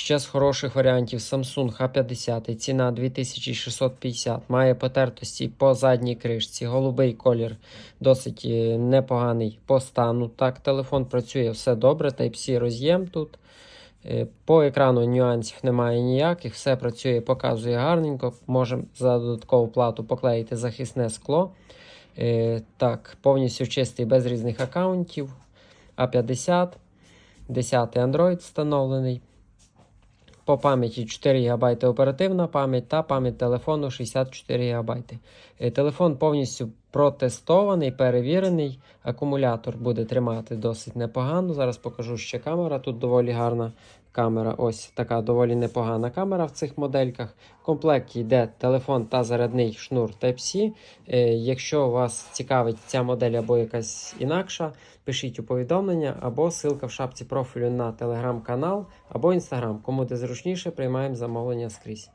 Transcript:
Ще з хороших варіантів Samsung A50, ціна 2650, має потертості по задній кришці, голубий колір, досить е, непоганий по стану. Так, телефон працює все добре, Type-C роз'єм тут. Е, По екрану нюансів немає ніяких, все працює, показує гарненько. Можемо за додаткову плату поклеїти захисне скло. Е, Так, повністю чистий без різних аккаунтів. А50, 10 Android встановлений. По пам'яті 4 ГБ оперативна пам'ять та пам'ять телефону 64 ГБ. Е, Телефон повністю протестований, перевірений. Акумулятор буде тримати досить непогано. Зараз покажу ще камера. Тут доволі гарна камера. Ось така доволі непогана камера в цих модельках. В комплекті йде телефон та зарядний шнур Type-C. Е, Якщо вас цікавить ця модель або якась інакша, пишіть у повідомлення або ссылка в шапці профілю на телеграм-канал або інстаграм. Кому де зручніше, приймаємо замовлення скрізь.